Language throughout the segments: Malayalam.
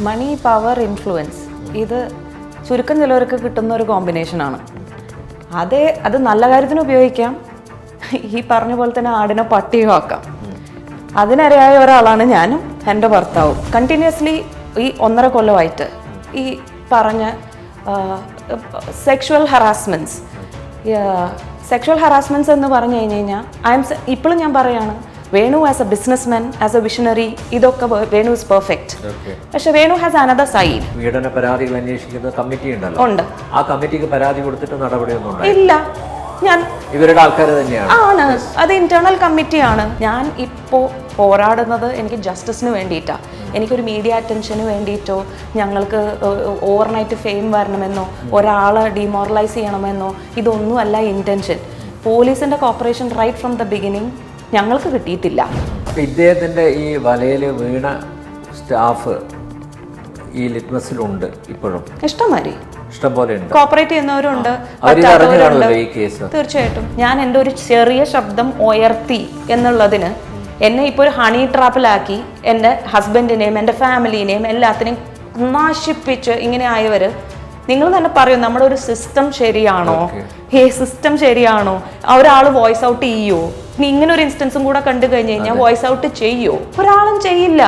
മണി പവർ ഇൻഫ്ലുവൻസ് ഇത് ചുരുക്കം ചിലവർക്ക് കിട്ടുന്ന ഒരു കോമ്പിനേഷനാണ് അതേ അത് നല്ല കാര്യത്തിന് ഉപയോഗിക്കാം. ഈ പറഞ്ഞ പോലെ തന്നെ ആടിനെ പട്ടിയോ ആക്കാം. അതിനരയായ ഒരാളാണ് ഞാനും എന്റെ ഭർത്താവും. കണ്ടിന്യൂസ്ലി ഈ ഒന്നര കൊല്ലമായിട്ട് ഈ പറഞ്ഞ സെക്ഷുവൽ ഹറാസ്മെന്റ്സ് സെക്ഷുവൽ ഹറാസ്മെന്റ്സ് എന്ന് പറഞ്ഞു കഴിഞ്ഞ് കഴിഞ്ഞാൽ ഐ എം ഇപ്പോഴും ഞാൻ പറയാണ് Venu as a businessman as a visionary ഇതൊക്കെ വേണു ഇസ് പെർഫെക്റ്റ് പക്ഷെ വേണു ഹാസ് അനദർ സൈഡ് പീഡന പരാതികൾ അന്വേഷിക്കുന്ന കമ്മിറ്റി ഉണ്ടല്ലോ. ഉണ്ട്. ആ കമ്മിറ്റിക്ക് പരാതി കൊടുത്തിട്ട് നടപടിയൊന്നും ഇല്ല. ഞാൻ ഇവരുടെ ആൾക്കാർ തന്നെയാണ്. ആണ്. അത് ഇന്റേണൽ കമ്മിറ്റിയാണ് ഞാൻ ഇപ്പോൾ പോരാടുന്നത് എനിക്ക് ജസ്റ്റിസിന് വേണ്ടിയിട്ടാണ് എനിക്കൊരു മീഡിയ അറ്റൻഷന് വേണ്ടിയിട്ടോ ഞങ്ങൾക്ക് ഓവർനൈറ്റ് ഫെയിം വരണമെന്നോ ഒരാളെ ഡിമോറലൈസ് ചെയ്യണമെന്നോ ഇതൊന്നുമല്ല ഇന്റൻഷൻ പോലീസിന്റെ cooperation right from the beginning ഞങ്ങൾക്ക് കിട്ടിയിട്ടില്ല. ഇദ്ദേഹത്തിന്റെ ഈ വലയിൽ വീണ സ്റ്റാഫ് ഈ ലിറ്റ്മസിലുണ്ട് ഇപ്പോഴും. ഇഷ്ടംമാതിരി. ഇഷ്ടം ഉണ്ട്. കോപ്പറേറ്റ് ചെയ്യുന്നവരുണ്ട് തീർച്ചയായിട്ടും. ഞാൻ എന്റെ ഒരു ചെറിയ ശബ്ദം ഉയർത്തി എന്നുള്ളതിന് എന്നെ ഇപ്പോൾ ഒരു ഹണി ട്രാപ്പിലാക്കി എന്റെ ഹസ്ബൻഡിനെയും എന്റെ ഫാമിലിനെയും എല്ലാത്തിനെയും നാശിപ്പിച്ച് ഇങ്ങനെ ആയവർ നിങ്ങൾ തന്നെ പറയും നമ്മുടെ ഒരു സിസ്റ്റം ശരിയാണോ ഹേ സിസ്റ്റം ശരിയാണോ? ഒരാൾ വോയിസ് ഔട്ട് ചെയ്യോ? ഇനി ഇങ്ങനെ ഒരു ഇൻസ്റ്റൻസും കൂടെ കണ്ടു കഴിഞ്ഞു കഴിഞ്ഞാൽ വോയിസ് ഔട്ട് ചെയ്യോ? ഒരാളും ചെയ്യില്ല.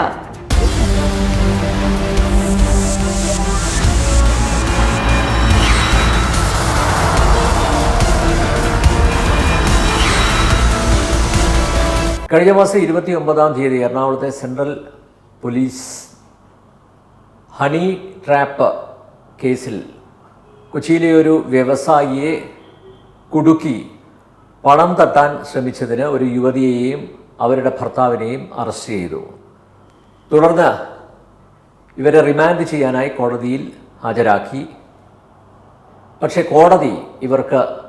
കഴിഞ്ഞ മാസം ഇരുപത്തി ഒമ്പതാം തീയതി എറണാകുളത്തെ സെൻട്രൽ പോലീസ് ഹണി ട്രാപ്പ് കേസിൽ കൊച്ചിയിലെ ഒരു വ്യവസായിയെ കുടുക്കി പണം തട്ടാൻ ശ്രമിച്ചതിന് ഒരു യുവതിയെയും അവരുടെ ഭർത്താവിനെയും അറസ്റ്റ് ചെയ്തു. തുടർന്ന് ഇവരെ റിമാൻഡ് ചെയ്യാനായി കോടതിയിൽ ഹാജരാക്കി. പക്ഷേ കോടതി ഇവർക്ക്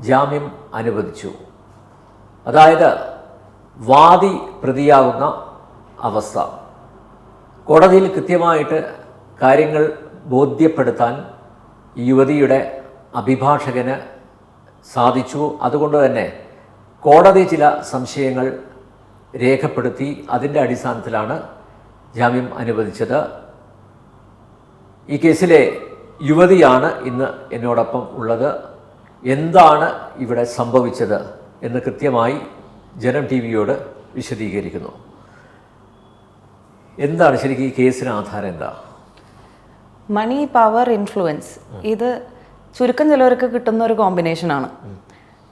ജാമ്യം അനുവദിച്ചു. അതായത് വാദി പ്രതിയാകുന്ന അവസ്ഥ. കോടതിയിൽ കൃത്യമായിട്ട് കാര്യങ്ങൾ ബോധ്യപ്പെടുത്താൻ യുവതിയുടെ അഭിഭാഷകന് സാധിച്ചു. അതുകൊണ്ട് തന്നെ കോടതി ചില സംശയങ്ങൾ രേഖപ്പെടുത്തി അതിന്റെ അടിസ്ഥാനത്തിലാണ് ജാമ്യം അനുവദിച്ചത്. ഈ കേസിലെ യുവതിയാണ് ഇന്ന് എന്നോടൊപ്പം ഉള്ളത്. എന്താണ് ഇവിടെ സംഭവിച്ചത് എന്ന് കൃത്യമായി ജനം ടി വിയോട് വിശദീകരിക്കുന്നു. എന്താണ് ശരിക്കും ഈ കേസിന് ആധാരം എന്താ? Money power influence. ഇത് ചുരുക്കം ചിലവർക്ക് കിട്ടുന്ന ഒരു കോമ്പിനേഷനാണ്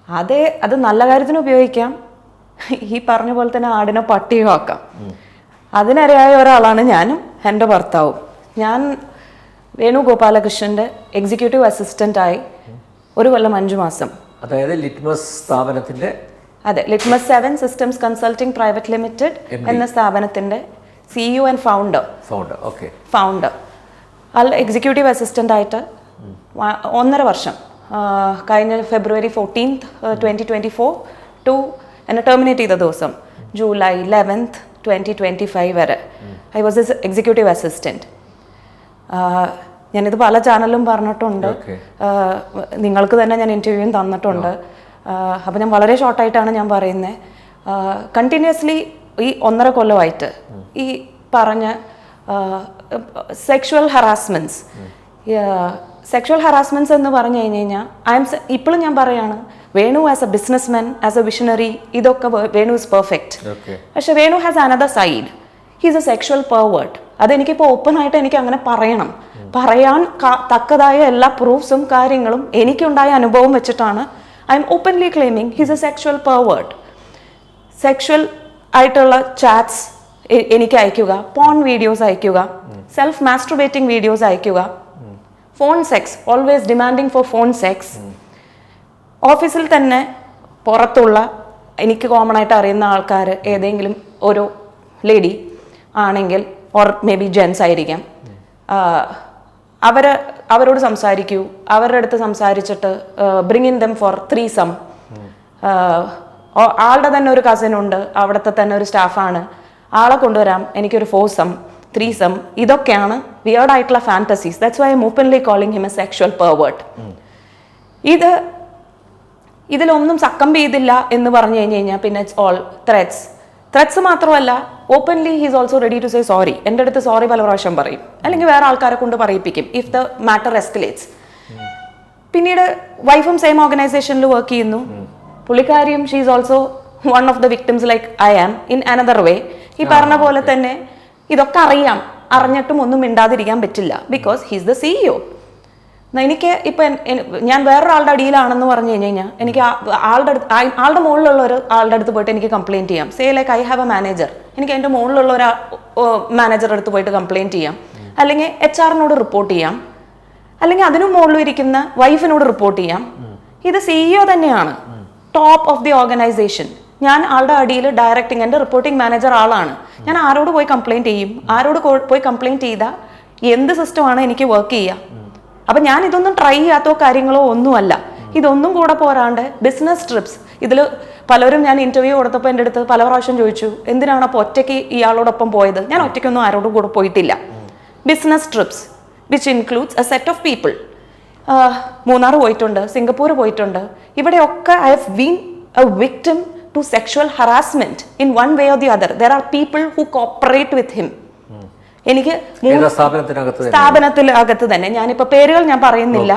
അതേ അത് നല്ല കാര്യത്തിന് ഉപയോഗിക്കാം. ഈ പറഞ്ഞ പോലെ തന്നെ ആടിനെ പട്ടിയോ ആക്കാം. അതിനിരയായ ഒരാളാണ് ഞാനും എന്റെ ഭർത്താവും. ഞാൻ വേണു ഗോപാലകൃഷ്ണന്റെ എക്സിക്യൂട്ടീവ് അസിസ്റ്റന്റായി ഒരു കൊല്ലം അഞ്ചു മാസം. അതായത് ലിറ്റ്മസ് സ്ഥാപനത്തിന്റെ അതെ Litmus seven systems consulting private limited എന്ന സ്ഥാപനത്തിന്റെ CEO and founder founder okay founder അല്ല എക്സിക്യൂട്ടീവ് അസിസ്റ്റന്റ് ആയിട്ട് ഒന്നര വർഷം. കഴിഞ്ഞ February fourteenth twenty twenty four to എന്നെ ടെർമിനേറ്റ് ചെയ്ത ദിവസം July eleventh twenty twenty five വരെ I was as executive assistant ഞാനിത് പല ചാനലിലും പറഞ്ഞിട്ടുണ്ട്. നിങ്ങൾക്ക് തന്നെ ഞാൻ ഇന്റർവ്യൂവും തന്നിട്ടുണ്ട്. അപ്പോൾ ഞാൻ വളരെ ഷോർട്ടായിട്ടാണ് ഞാൻ പറയുന്നത് കണ്ടിന്യൂസ്ലി ഈ ഒന്നര കൊല്ലമായിട്ട് ഈ പറഞ്ഞ സെക്ഷുവൽ ഹറാസ്മെന്റ്സ് സെക്ഷുവൽ ഹറാസ്മെന്റ്സ് എന്ന് പറഞ്ഞു കഴിഞ്ഞ് കഴിഞ്ഞാൽ ഐ എം ഇപ്പോഴും ഞാൻ പറയാണ് Venu as a business men as a visionary ഇതൊക്കെ വേണു ഇസ് പെർഫെക്റ്റ് പക്ഷെ Venu has another side he's a sexual pervert അതെനിക്കിപ്പോൾ open ആയിട്ട് എനിക്ക് അങ്ങനെ പറയണം. പറയാൻ തക്കതായ എല്ലാ പ്രൂഫ്സും കാര്യങ്ങളും എനിക്കുണ്ടായ അനുഭവം വെച്ചിട്ടാണ് I'm openly claiming he's a sexual pervert sexual ആയിട്ടുള്ള ചാറ്റ്സ് എനിക്ക് അയക്കുക പോൺ വീഡിയോസ് അയക്കുക സെൽഫ് മാസ്ട്രുബേറ്റിംഗ് വീഡിയോസ് അയക്കുക phone sex always demanding for phone sex ഓഫീസിൽ തന്നെ പുറത്തുള്ള എനിക്ക് കോമൺ ആയിട്ട് അറിയുന്ന ആൾക്കാർ ഏതെങ്കിലും ഒരു ലേഡി ആണെങ്കിൽ ഓർ മേ ബി ജെൻസ് ആയിരിക്കാം അവർ അവരോട് സംസാരിക്കൂ. അവരുടെ അടുത്ത് സംസാരിച്ചിട്ട് bring in them for threesome ആളുടെ തന്നെ ഒരു കസിൻ ഉണ്ട് അവിടുത്തെ തന്നെ ഒരു സ്റ്റാഫാണ് ആളെ കൊണ്ടുവരാം എനിക്കൊരു ഫോർ സം ത്രീ സം ഇതൊക്കെയാണ് വിയേർഡ് ആയിട്ടുള്ള fantasies that's why I'm openly calling him a sexual pervert ഇത് ഇതിലൊന്നും സക്കം ചെയ്തില്ല എന്ന് പറഞ്ഞു കഴിഞ്ഞ് കഴിഞ്ഞാൽ പിന്നെ ഇറ്റ്സ് ഓൾ ത്രെഡ്സ് ത്രെഡ്സ് മാത്രമല്ല openly he's also ready to say sorry എന്റെ അടുത്ത് സോറി പല പ്രാവശ്യം പറയും. അല്ലെങ്കിൽ വേറെ ആൾക്കാരെ കൊണ്ട് പറയിപ്പിക്കും ഇഫ് ദ മാറ്റർ എസ്കലേറ്റ്സ് പിന്നീട് വൈഫും സെയിം ഓർഗനൈസേഷനിൽ വർക്ക് ചെയ്യുന്നു. പുള്ളിക്കാരിയും she's also one of the victims like I am in another way ഈ പറഞ്ഞ പോലെ തന്നെ ഇതൊക്കെ അറിയാം. അറിഞ്ഞിട്ടും ഒന്നും മിണ്ടാതിരിക്കാൻ പറ്റില്ല. ബിക്കോസ് ഹിസ് ദ സിഇഒ എനിക്ക് ഇപ്പൊ ഞാൻ വേറൊരാളുടെ അടിയിലാണെന്ന് പറഞ്ഞു കഴിഞ്ഞ് കഴിഞ്ഞാൽ എനിക്ക് ആ- ആളുടെ അടുത്ത് ആളുടെ മുകളിലുള്ള ഒരു ആളുടെ അടുത്ത് പോയിട്ട് എനിക്ക് കംപ്ലൈന്റ് ചെയ്യാം. Say like I have a manager എനിക്ക് എന്റെ മുകളിലുള്ള ഒരു മാനേജറുടെ അടുത്ത് പോയിട്ട് കംപ്ലൈന്റ് ചെയ്യാം. അല്ലെങ്കിൽ എച്ച് ആറിനോട് റിപ്പോർട്ട് ചെയ്യാം. അല്ലെങ്കിൽ അതിനു മുകളിൽ ഇരിക്കുന്ന വൈഫിനോട് റിപ്പോർട്ട് ചെയ്യാം. ഇത് സിഇഒ തന്നെയാണ്. ടോപ്പ് ഓഫ് ദി ഓർഗനൈസേഷൻ ഞാൻ ആളുടെ അടിയിൽ ഡയറക്ടിങ് എന്റെ റിപ്പോർട്ടിംഗ് മാനേജർ ആളാണ്. ഞാൻ ആരോട് പോയി കംപ്ലൈന്റ് ചെയ്യും? ആരോട് പോയി കംപ്ലൈന്റ് ചെയ്താൽ എന്ത് സിസ്റ്റമാണ് എനിക്ക് വർക്ക് ചെയ്യുക അപ്പം ഞാൻ ഇതൊന്നും ട്രൈ ചെയ്യാത്തോ കാര്യങ്ങളോ ഒന്നുമല്ല. ഇതൊന്നും കൂടെ പോരാണ്ട് ബിസിനസ് ട്രിപ്സ് ഇതിൽ പലരും ഞാൻ ഇന്റർവ്യൂ കൊടുത്തപ്പോൾ എന്റെ അടുത്ത് പല പ്രാവശ്യം ചോദിച്ചു എന്തിനാണ് അപ്പോൾ ഒറ്റയ്ക്ക് ഇയാളോടൊപ്പം പോയത്? ഞാൻ ഒറ്റയ്ക്കൊന്നും ആരോടും കൂടെ പോയിട്ടില്ല. Business trips which includes a set of people Munnar പോയിട്ടുണ്ട് സിംഗപ്പൂർ പോയിട്ടുണ്ട്. ഇവിടെയൊക്കെ I have been a victim to sexual harassment in one way or the other there are people who cooperate with him എനിക്ക് സ്ഥാപനത്തിൽ അകത്ത് തന്നെ? ഞാനിപ്പോ പേരുകൾ ഞാൻ പറയുന്നില്ല.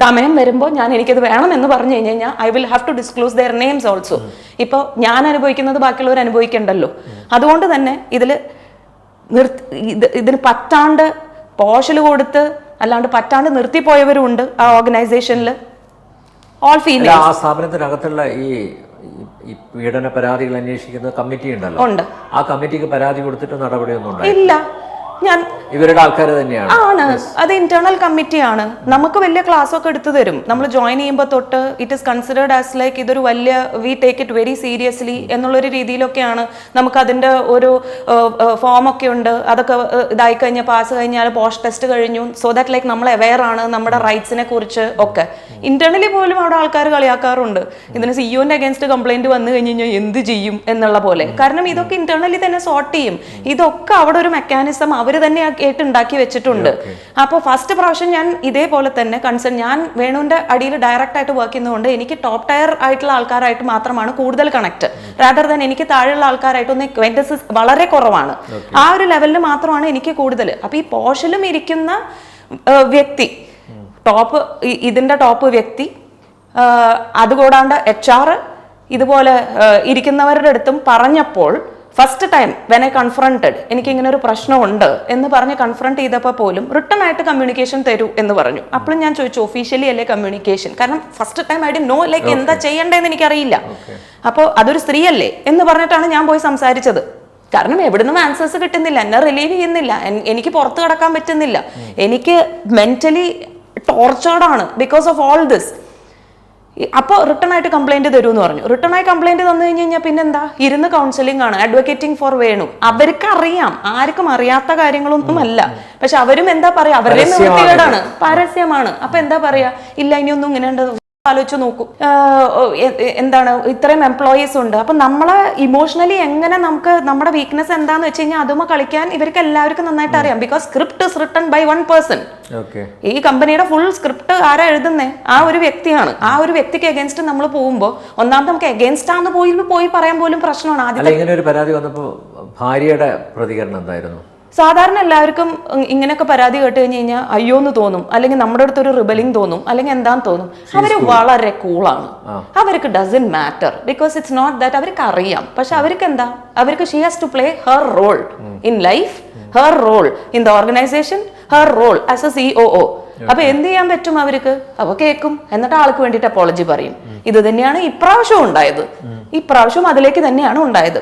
സമയം വരുമ്പോൾ ഞാൻ എനിക്കത് വേണം എന്ന് പറഞ്ഞു കഴിഞ്ഞാൽ I will have to disclose their names also ഇപ്പോൾ ഞാൻ അനുഭവിക്കുന്നത് ബാക്കിയുള്ളവർ അനുഭവിക്കണ്ടല്ലോ. അതുകൊണ്ട് തന്നെ ഇതിൽ ഇത് ഇതിന് പറ്റാണ്ട് പോഷൽ കൊടുത്ത് അല്ലാണ്ട് പറ്റാണ്ട് നിർത്തിപ്പോയവരും ഉണ്ട് ആ ഓർഗനൈസേഷനിൽ ഓൾ ഫീമെയിൽ ആ സ്ഥാപനത്തിനകത്തുള്ള ഈ ഈ- പീഡന പരാതികൾ അന്വേഷിക്കുന്ന കമ്മിറ്റി ഉണ്ടല്ലോ ആ കമ്മിറ്റിക്ക് പരാതി കൊടുത്തിട്ട് നടപടിയൊന്നും ഇല്ല. ഞാൻ ഇവരുടെ ആൾക്കാർ തന്നെയാണ്. ആണ്. അത് ഇന്റേണൽ കമ്മിറ്റിയാണ് നമുക്ക് വലിയ ക്ലാസ് ഒക്കെ എടുത്തു തരും. നമ്മൾ ജോയിൻ ചെയ്യുമ്പോൾ തൊട്ട് it is considered as like ഇതൊരു വലിയ we take it very seriously എന്നുള്ളൊരു രീതിയിലൊക്കെയാണ് നമുക്ക് അതിന്റെ ഒരു ഫോം ഒക്കെ ഉണ്ട്. അതൊക്കെ ഇതായി കഴിഞ്ഞ പാസ് കഴിഞ്ഞാൽ പോസ്റ്റ് ടെസ്റ്റ് കഴിഞ്ഞു. സോ ദാറ്റ് ലൈക്ക് നമ്മൾ അവെയർ ആണ് നമ്മുടെ റൈറ്റ്സിനെ കുറിച്ച് ഒക്കെ. ഇന്റേണലി പോലും അവിടെ ആൾക്കാർ കളിയാക്കാറുണ്ട്. ഇതിന് സിഇഒന്റെ അഗേൻസ്റ്റ് കംപ്ലൈന്റ് വന്നു കഴിഞ്ഞ് കഴിഞ്ഞാൽ എന്ത് ചെയ്യും എന്നുള്ള പോലെ. കാരണം ഇതൊക്കെ ഇന്റേണലി തന്നെ സോർട്ട് ചെയ്യും. ഇതൊക്കെ അവിടെ ഒരു മെക്കാനിസം അവർ തന്നെ ആയിട്ട് ഉണ്ടാക്കി വെച്ചിട്ടുണ്ട്. അപ്പോൾ ഫസ്റ്റ് പ്രാവശ്യം ഞാൻ ഇതേപോലെ തന്നെ കൺസേൺ ഞാൻ വേണുവിന്റെ അടിയിൽ ഡയറക്റ്റ് ആയിട്ട് വർക്ക് ചെയ്യുന്നതുകൊണ്ട് എനിക്ക് ടോപ്പ് ടയർ ആയിട്ടുള്ള ആൾക്കാരായിട്ട് മാത്രമാണ് കൂടുതൽ കണക്ട് റാദർ ദാൻ എനിക്ക് താഴെയുള്ള ആൾക്കാരായിട്ടൊന്ന് acquaintances വളരെ കുറവാണ്. ആ ഒരു ലെവലിൽ മാത്രമാണ് എനിക്ക് കൂടുതൽ. അപ്പോൾ ഈ പോഷലും ഇരിക്കുന്ന വ്യക്തി ടോപ്പ് ഇതിന്റെ ടോപ്പ് വ്യക്തി ആ, അതുകൂടാണ്ട് എച്ച് ആർ ഇതുപോലെ ആ, ഇരിക്കുന്നവരുടെ അടുത്തും പറഞ്ഞപ്പോൾ first time when I confronted എനിക്ക് ഇങ്ങനെ ഒരു പ്രശ്നമുണ്ട് എന്ന് പറഞ്ഞ് കൺഫ്രണ്ട് ചെയ്തപ്പോൾ പോലും റിട്ടേൺ ആയിട്ട് കമ്മ്യൂണിക്കേഷൻ തരൂ എന്ന് പറഞ്ഞു. അപ്പോഴും ഞാൻ ചോദിച്ചു ഒഫീഷ്യലി അല്ലേ കമ്മ്യൂണിക്കേഷൻ കാരണം ഫസ്റ്റ് ടൈം ഐ ഡി നോ ലൈക്ക് എന്താ ചെയ്യേണ്ടതെന്ന് എനിക്കറിയില്ല. അപ്പോൾ അതൊരു സ്ത്രീയല്ലേ എന്ന് പറഞ്ഞിട്ടാണ് ഞാൻ പോയി സംസാരിച്ചത്. കാരണം എവിടുന്നും ആൻസേഴ്സ് കിട്ടുന്നില്ല എന്നെ റിലീവ് ചെയ്യുന്നില്ല എനിക്ക് പുറത്ത് കടക്കാൻ പറ്റുന്നില്ല. എനിക്ക് മെന്റലി ടോർച്ചേർഡ് ആണ് ബിക്കോസ് ഓഫ് ഓൾ ദിസ് അപ്പോൾ റിട്ടേൺ ആയിട്ട് കംപ്ലൈന്റ് തരൂ എന്ന് പറഞ്ഞു. റിട്ടേൺ ആയി കംപ്ലൈന്റ് തന്നു കഴിഞ്ഞ് കഴിഞ്ഞാൽ പിന്നെന്താ ഇരുന്ന് കൗൺസിലിംഗ് ആണ് അഡ്വക്കേറ്റിംഗ് ഫോർ വേണു. അവർക്ക് അറിയാം ആർക്കും അറിയാത്ത കാര്യങ്ങളൊന്നും അല്ല. പക്ഷെ അവരും എന്താ പറയാ? അവരുടെ പരസ്യമാണ്. നിവൃത്തികേടാണ് പരസ്യമാണ്. അപ്പൊ എന്താ പറയാ? ഇല്ല ഇനിയൊന്നും ഇങ്ങനെ ആലോചിച്ച് നോക്കൂ. എന്താണ് ഇത്രയും എംപ്ലോയീസ് ഉണ്ട്. അപ്പൊ നമ്മളെ ഇമോഷണലി എങ്ങനെ നമുക്ക് നമ്മുടെ വീക്ക്നെസ് എന്താന്ന് വെച്ച് കഴിഞ്ഞാൽ അതുമ്മ കളിക്കാൻ ഇവർക്ക് എല്ലാവർക്കും നന്നായിട്ട് അറിയാം. Because script is written by one person ഈ കമ്പനിയുടെ ഫുൾ സ്ക്രിപ്റ്റ് ആരാ എഴുതുന്നേ? ആ ഒരു വ്യക്തിയാണ്. ആ ഒരു വ്യക്തിക്ക് എഗൻസ്റ്റ് നമ്മൾ പോകുമ്പോൾ ഒന്നാമത് നമുക്ക് എഗൻസ്റ്റ് ആണെന്ന് പോയി പോയി പറയാൻ പോലും പ്രശ്നമാണ്. ആദ്യം ഇങ്ങനെ ഒരു പരാതി വന്നപ്പോൾ ഭാര്യയുടെ പ്രതികരണം എന്തായിരുന്നു? സാധാരണ എല്ലാവർക്കും ഇങ്ങനെയൊക്കെ പരാതി കേട്ട് കഴിഞ്ഞ് കഴിഞ്ഞാൽ അയ്യോ എന്ന് തോന്നും. അല്ലെങ്കിൽ നമ്മുടെ അടുത്തൊരു റിബലിംഗ് തോന്നും. അല്ലെങ്കിൽ എന്താന്ന് തോന്നും. അവർ വളരെ കൂളാണ് അവർക്ക് doesn't matter because it's not that അവർക്ക് അറിയാം പക്ഷെ അവർക്ക് എന്താ അവർക്ക് she has to play her role in life her role in the organisation her role as a C O O അപ്പൊ എന്ത് ചെയ്യാൻ പറ്റും അവർക്ക്? അവ കേൾക്കും എന്നിട്ട് ആൾക്ക് വേണ്ടിയിട്ട് അപ്പോളജി പറയും. ഇത് തന്നെയാണ് ഇപ്രാവശ്യവും ഉണ്ടായത്. ഇപ്രാവശ്യവും അതിലേക്ക് തന്നെയാണ് ഉണ്ടായത്.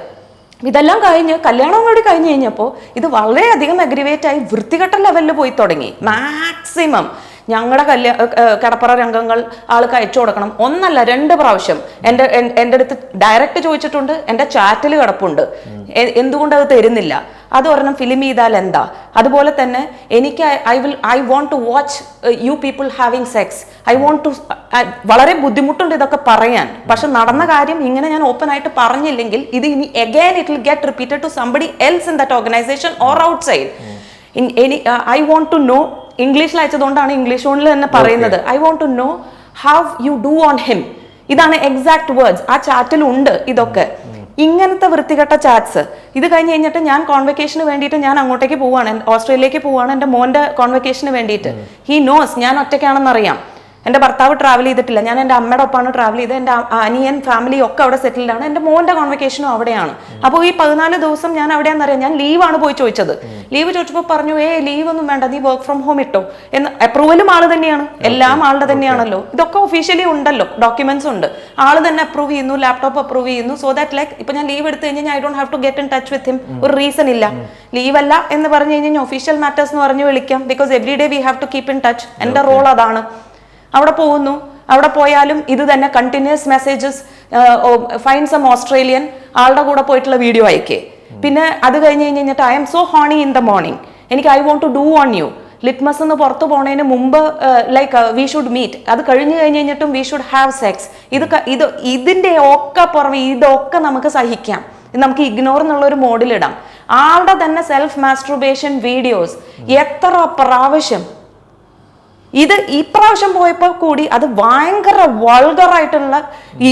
ഇതെല്ലാം കഴിഞ്ഞ് കല്യാണം കൂടി കഴിഞ്ഞ് കഴിഞ്ഞപ്പോൾ ഇത് വളരെയധികം അഗ്രിവേറ്റ് ആയി വൃത്തികെട്ട ലെവലിൽ പോയി തുടങ്ങി. മാക്സിമം ഞങ്ങളുടെ കല്യാ കിടപ്പറ രംഗങ്ങൾ ആൾക്ക് അയച്ചു കൊടുക്കണം. ഒന്നല്ല രണ്ട് പ്രാവശ്യം. എന്റെ എന്റെ അടുത്ത് ഡയറക്റ്റ് ചോദിച്ചിട്ടുണ്ട് എന്റെ ചാറ്റിൽ കിടപ്പുണ്ട്. എന്തുകൊണ്ട് അത് തരുന്നില്ല? അത് ഒരെണ്ണം ഫിലിം ചെയ്താൽ എന്താ? അതുപോലെ തന്നെ എനിക്ക് I will I want to watch you people having sex I want to വളരെ ബുദ്ധിമുട്ടുണ്ട് ഇതൊക്കെ പറയാൻ. പക്ഷെ നടന്ന കാര്യം ഇങ്ങനെ ഞാൻ ഓപ്പൺ ആയിട്ട് പറഞ്ഞില്ലെങ്കിൽ ഇത് ഇനി again it will get repeated to somebody else in that organisation or outside any I want to know ഇംഗ്ലീഷിൽ അയച്ചതുകൊണ്ടാണ് ഇംഗ്ലീഷ് ഓണിൽ തന്നെ പറയുന്നത്. I want to know how you do on him ഇതാണ് എക്സാക്ട് വേർഡ്സ് ആ ചാറ്റിൽ ഉണ്ട് ഇതൊക്കെ. ഇങ്ങനത്തെ വൃത്തികെട്ട ചാറ്റ്സ് ഇത് കഴിഞ്ഞ് കഴിഞ്ഞിട്ട് ഞാൻ കോൺവെക്കേഷന് വേണ്ടിയിട്ട് ഞാൻ അങ്ങോട്ടേക്ക് പോവാണ്. ഓസ്ട്രേലിയയിലേക്ക് പോവാണ് എന്റെ മോന്റെ കോൺവെക്കേഷന് വേണ്ടിയിട്ട്. ഹി നോസ് ഞാൻ ഒറ്റയ്ക്കാണെന്ന് അറിയാം എന്റെ ഭർത്താവ് ട്രാവൽ ചെയ്തിട്ടില്ല. ഞാൻ എന്റെ അമ്മയുടെ ഒപ്പമാണ് ട്രാവൽ ചെയ്തത്. എന്റെ അനിയൻ ഫാമിലി ഒക്കെ അവിടെ സെറ്റിൽഡ് ആണ് എന്റെ മോന്റെ കോൺവെക്കേഷനും അവിടെയാണ്. അപ്പോൾ ഈ പതിനാല് ദിവസം ഞാൻ അവിടെയാണെന്ന് അറിയാം ഞാൻ ലീവാണ് പോയി ചോദിച്ചത്. ലീവ് ചോദിച്ചപ്പോൾ പറഞ്ഞു ഏ ലീവ് ഒന്നും വേണ്ട. നീ വർക്ക് ഫ്രം ഹോം ഇട്ടോ? എന്ന് അപ്രൂവലും ആൾ തന്നെയാണ്. എല്ലാം ആളുടെ തന്നെയാണല്ലോ. ഇതൊക്കെ ഒഫീഷ്യലി ഉണ്ടല്ലോ. ഡോക്യുമെന്റ്സ് ഉണ്ട്. ആൾ തന്നെ അപ്രൂവ് ചെയ്യുന്നു. ലാപ്ടോപ്പ് അപ്രൂവ് ചെയ്യുന്നു. സോ ദാറ്റ് ലൈക്ക് ഇപ്പൊ ഞാൻ ലീവ് എടുത്തു കഴിഞ്ഞാൽ I don't have to get in touch with him ഒരു റീസൺ ഇല്ല. ലീവ് അല്ല എന്ന് പറഞ്ഞു കഴിഞ്ഞാൽ ഒഫീഷ്യൽ മാറ്റേഴ്സ് എന്ന് പറഞ്ഞ് വിളിക്കാം. Because every day we have to keep in touch എന്റെ റോൾ അതാണ്. അവിടെ പോകുന്നു. അവിടെ പോയാലും ഇത് തന്നെ continues messages fine some Australian ആളുടെ കൂടെ പോയിട്ടുള്ള വീഡിയോ അയക്കേ പിന്നെ അത് കഴിഞ്ഞ് കഴിഞ്ഞ് കഴിഞ്ഞിട്ട് I'm so horny in the morning എനിക്ക് I want to do on you Litmus എന്ന് പുറത്തു പോണതിന് മുമ്പ് ലൈക്ക് വി ഷുഡ് മീറ്റ് അത് കഴിഞ്ഞു കഴിഞ്ഞ് കഴിഞ്ഞിട്ടും വി ഷുഡ് ഹാവ് സെക്സ് ഇത് ഇത് ഇതിന്റെ ഒക്കെ പുറമെ ഇതൊക്കെ നമുക്ക് സഹിക്കാം. നമുക്ക് ഇഗ്നോർ എന്നുള്ള ഒരു മോഡിലിടാം ആളുടെ തന്നെ സെൽഫ് മാസ്ട്രുബേഷൻ വീഡിയോസ് എത്ര പ്രാവശ്യം ഇത് ഇപ്രാവശ്യം പോയപ്പോൾ കൂടി അത് ഭയങ്കര വൾഗറായിട്ടുള്ള ഈ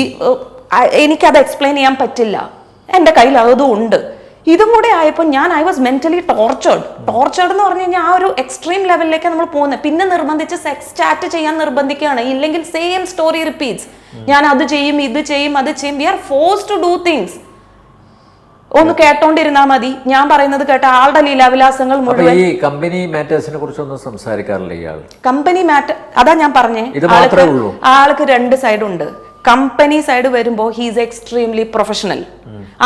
എനിക്കത് എക്സ്പ്ലെയിൻ ചെയ്യാൻ പറ്റില്ല. എന്റെ കയ്യിൽ അതും ഉണ്ട്. ഇതും കൂടെ ആയപ്പോൾ ഞാൻ I was mentally tortured tortured എന്ന് പറഞ്ഞു കഴിഞ്ഞാൽ ആ ഒരു എക്സ്ട്രീം ലെവലിലേക്ക് നമ്മൾ പോകുന്നത്. പിന്നെ നിർബന്ധിച്ച് സെക്സ് ചാറ്റ് ചെയ്യാൻ നിർബന്ധിക്കുകയാണ്. ഇല്ലെങ്കിൽ സെയിം സ്റ്റോറി റിപ്പീറ്റ്സ് ഞാൻ അത് ചെയ്യും ഇത് ചെയ്യും അത് ചെയ്യും. We are force to do things ഒന്ന് കേട്ടോണ്ടിരുന്നാ മതി. ഞാൻ പറയുന്നത് കേട്ട ആളുടെ ലീലാവിലാസങ്ങൾ മുഴുവൻ ഈ കമ്പനി മാറ്റേഴ്സിനെ കുറിച്ചൊന്നും സംസാരിക്കാറില്ല ഇയാൾ. കമ്പനി മാറ്റർ അതാ ഞാൻ പറഞ്ഞേ. ആൾക്ക്. ആൾക്ക് രണ്ട് സൈഡ് ഉണ്ട് കമ്പനി സൈഡ് വരുമ്പോൾ ഹീസ് എക്സ്ട്രീംലി പ്രൊഫഷണൽ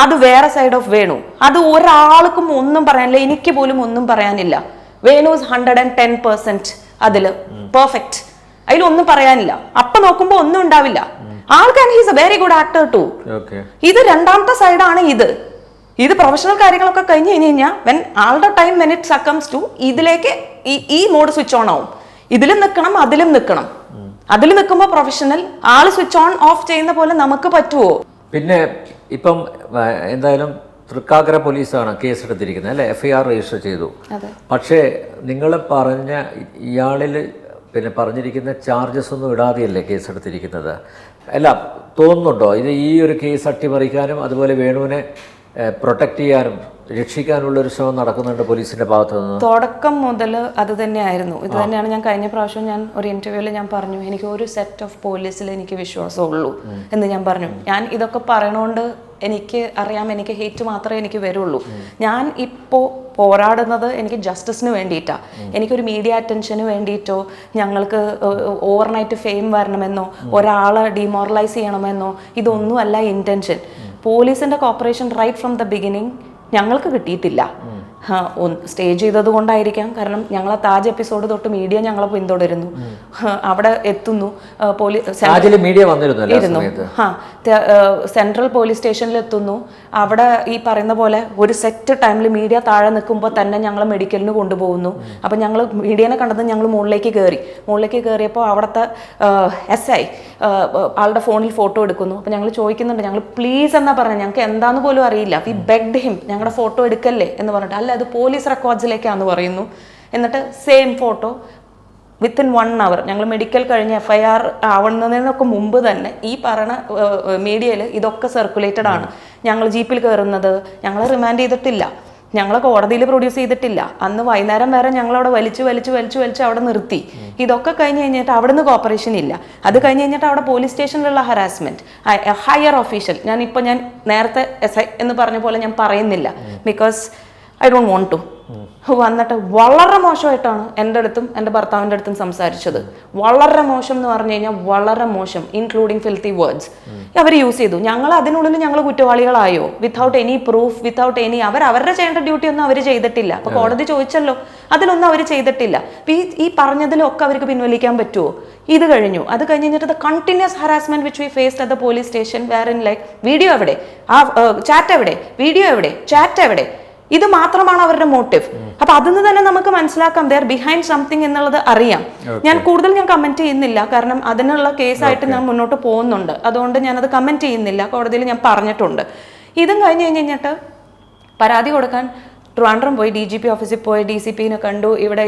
അത് വേറെ സൈഡ് ഓഫ് വേണു. അത് ഒരാൾക്കും ഒന്നും പറയാനില്ല. എനിക്ക് പോലും ഒന്നും പറയാനില്ല. Venu hundred and ten percent അതിൽ. പെർഫെക്റ്റ് അതിലൊന്നും പറയാനില്ല. അപ്പൊ നോക്കുമ്പോ ഒന്നും ഉണ്ടാവില്ല. ആൾക്കാൻ he's a very good actor too ഇത് രണ്ടാമത്തെ സൈഡാണ് ഇത്. ഇത് പ്രൊഫഷണൽ കാര്യങ്ങളൊക്കെ കഴിഞ്ഞ് കഴിഞ്ഞ് കഴിഞ്ഞാൽ വെൻ ആളുടെ time when it succumbs to ഇതിലേക്ക് ഈ ഈ മോഡ് സ്വിച്ച് ഓൺ ആവും. ഇതിലും നിൽക്കണം അതിലും നിൽക്കണം അതിൽ നിൽക്കുമ്പോൾ പ്രൊഫഷണൽ ആൾ സ്വിച്ച് ഓൺ ഓഫ് ചെയ്യുന്ന പോലെ നമുക്ക് പറ്റുമോ പിന്നെ ഇപ്പം എന്തായാലും തൃക്കാക്കര പോലീസാണ് കേസെടുത്തിരിക്കുന്നത് അല്ലെ? എഫ് ഐ ആർ രജിസ്റ്റർ ചെയ്തു. അതെ. പക്ഷേ നിങ്ങൾ പറഞ്ഞ ഇയാളിൽ പിന്നെ പറഞ്ഞിരിക്കുന്ന ചാർജസ് ഒന്നും ഇടാതെയല്ലേ കേസെടുത്തിരിക്കുന്നത്? അല്ല തോന്നുന്നുണ്ടോ? ഇത് ഈ ഒരു കേസ് അട്ടിമറിക്കാനും അതുപോലെ വേണുവിനെ പ്രൊട്ടക്ട് ചെയ്യാനും രക്ഷിക്കാനുള്ള ഒരു ശ്രമം നടക്കുന്നുണ്ട് പോലീസിന്റെ ഭാഗത്തു നിന്ന് തുടക്കം മുതൽ അത് തന്നെയായിരുന്നു. ഇത് തന്നെയാണ് ഞാൻ കഴിഞ്ഞ പ്രാവശ്യം ഞാൻ ഒരു ഇന്റർവ്യൂവിൽ ഞാൻ പറഞ്ഞു എനിക്ക് ഒരു സെറ്റ് ഓഫ് പോലീസിൽ എനിക്ക് വിശ്വാസമുള്ളൂ എന്ന് ഞാൻ പറഞ്ഞു. ഞാൻ ഇതൊക്കെ പറയണോണ്ട് എനിക്ക് അറിയാം എനിക്ക് ഹേറ്റ് മാത്രമേ എനിക്ക് വരുള്ളൂ. ഞാൻ ഇപ്പോൾ പോരാടുന്നത് എനിക്ക് ജസ്റ്റിസിന് വേണ്ടിയിട്ടാണ് എനിക്കൊരു മീഡിയ അറ്റൻഷന് വേണ്ടിയിട്ടോ ഞങ്ങൾക്ക് ഓവർനൈറ്റ് ഫെയിം വരണമെന്നോ ഒരാളെ ഡിമോറലൈസ് ചെയ്യണമെന്നോ ഇതൊന്നുമല്ല ഇന്റൻഷൻ പോലീസിന്റെ cooperation right from the beginning ഞങ്ങൾക്ക് കിട്ടിയിട്ടില്ല. സ്റ്റേജ് ചെയ്തത് കൊണ്ടായിരിക്കാം. കാരണം ഞങ്ങൾ ആ താജ് എപ്പിസോഡ് തൊട്ട് മീഡിയ ഞങ്ങളെ പിന്തുടരുന്നു. അവിടെ എത്തുന്നു. പോലീസ് മീഡിയ ഇരുന്നു. ആ സെൻട്രൽ പോലീസ് സ്റ്റേഷനിൽ എത്തുന്നു. അവിടെ ഈ പറയുന്ന പോലെ ഒരു സെറ്റ് ടൈമിൽ മീഡിയ താഴെ നിൽക്കുമ്പോൾ തന്നെ ഞങ്ങൾ മെഡിക്കലിന് കൊണ്ടുപോകുന്നു. അപ്പം ഞങ്ങൾ മീഡിയനെ കണ്ടത് ഞങ്ങൾ മുകളിലേക്ക് കയറി മുകളിലേക്ക് കയറിയപ്പോൾ അവിടുത്തെ എസ് ഐ ആളുടെ ഫോണിൽ ഫോട്ടോ എടുക്കുന്നു. അപ്പം ഞങ്ങൾ ചോദിക്കുന്നുണ്ട് ഞങ്ങൾ പ്ലീസ് എന്നാ പറഞ്ഞത് ഞങ്ങൾക്ക് എന്താന്ന് പോലും അറിയില്ല. വി ബെഗ്ഡ് ഹിം ഞങ്ങളുടെ ഫോട്ടോ എടുക്കല്ലേ എന്ന് പറഞ്ഞിട്ട്. അല്ല അത് പോലീസ് റെക്കോർഡ്സിലേക്കാന്ന് പറയുന്നു. എന്നിട്ട് same photo within one hour ഞങ്ങൾ മെഡിക്കൽ കഴിഞ്ഞ് എഫ് ഐ ആർ ആവുന്നതിനൊക്കെ മുമ്പ് തന്നെ ഈ പറയണ മീഡിയയിൽ ഇതൊക്കെ സർക്കുലേറ്റഡ് ആണ്. ഞങ്ങൾ ജീപ്പിൽ കയറുന്നത് ഞങ്ങൾ റിമാൻഡ് ചെയ്തിട്ടില്ല. ഞങ്ങൾ കോടതിയിൽ പ്രൊഡ്യൂസ് ചെയ്തിട്ടില്ല. അന്ന് വൈകുന്നേരം വരെ ഞങ്ങളവിടെ വലിച്ചു വലിച്ചു വലിച്ചു വലിച്ച് അവിടെ നിർത്തി. ഇതൊക്കെ കഴിഞ്ഞ് കഴിഞ്ഞിട്ട് അവിടുന്ന് കോപ്പറേഷൻ ഇല്ല. അത് കഴിഞ്ഞ് കഴിഞ്ഞിട്ട് അവിടെ പോലീസ് സ്റ്റേഷനിലുള്ള ഹറാസ്മെന്റ് ഹയർ ഒഫീഷ്യൽ ഞാൻ ഇപ്പം ഞാൻ നേരത്തെ എസ് ഐ എന്ന് പറഞ്ഞ പോലെ ഞാൻ പറയുന്നില്ല. Because I don't want to വന്നിട്ട് വളരെ മോശമായിട്ടാണ് എന്റെ അടുത്തും എന്റെ ഭർത്താവിന്റെ അടുത്തും സംസാരിച്ചത്. വളരെ മോശം എന്ന് പറഞ്ഞു കഴിഞ്ഞാൽ വളരെ മോശം ഇൻക്ലൂഡിങ് ഫിൽത്തി വേർഡ്സ് അവർ യൂസ് ചെയ്തു. ഞങ്ങൾ അതിനുള്ളിൽ ഞങ്ങൾ കുറ്റവാളികളായോ? Without any proof without any അവർ അവരുടെ ചെയ്യേണ്ട ഡ്യൂട്ടി ഒന്നും അവർ ചെയ്തിട്ടില്ല. അപ്പോൾ കോടതി ചോദിച്ചല്ലോ. അതിലൊന്നും അവർ ചെയ്തിട്ടില്ല. ഈ ഈ പറഞ്ഞതിലൊക്കെ അവർക്ക് പിൻവലിക്കാൻ പറ്റുമോ ഇത് കഴിഞ്ഞു. അത് കഴിഞ്ഞ് കഴിഞ്ഞിട്ട് continues harassment which we faced at the police station where in like video എവിടെ? ആ ചാറ്റ് എവിടെ? വീഡിയോ എവിടെ? ചാറ്റ് എവിടെ? ഇത് മാത്രമാണ് അവരുടെ മോട്ടീവ്. അപ്പൊ അതിന്ന് തന്നെ നമുക്ക് മനസ്സിലാക്കാം ദർ ബിഹൈൻഡ് സംതിങ് എന്നുള്ളത് അറിയാം. ഞാൻ കൂടുതൽ ഞാൻ കമന്റ് ചെയ്യുന്നില്ല. കാരണം അതിനുള്ള കേസായിട്ട് ഞാൻ മുന്നോട്ട് പോകുന്നുണ്ട്. അതുകൊണ്ട് ഞാൻ അത് കമന്റ് ചെയ്യുന്നില്ല. കോടതിയിൽ ഞാൻ പറഞ്ഞിട്ടുണ്ട്. ഇതും കഴിഞ്ഞ് കഴിഞ്ഞ് കഴിഞ്ഞിട്ട് പരാതി കൊടുക്കാൻ ട്രിവാൻഡ്രം പോയി ഡി ജി പി ഓഫീസിൽ പോയി ഡി സി പിനെ കണ്ടു ഇവിടെ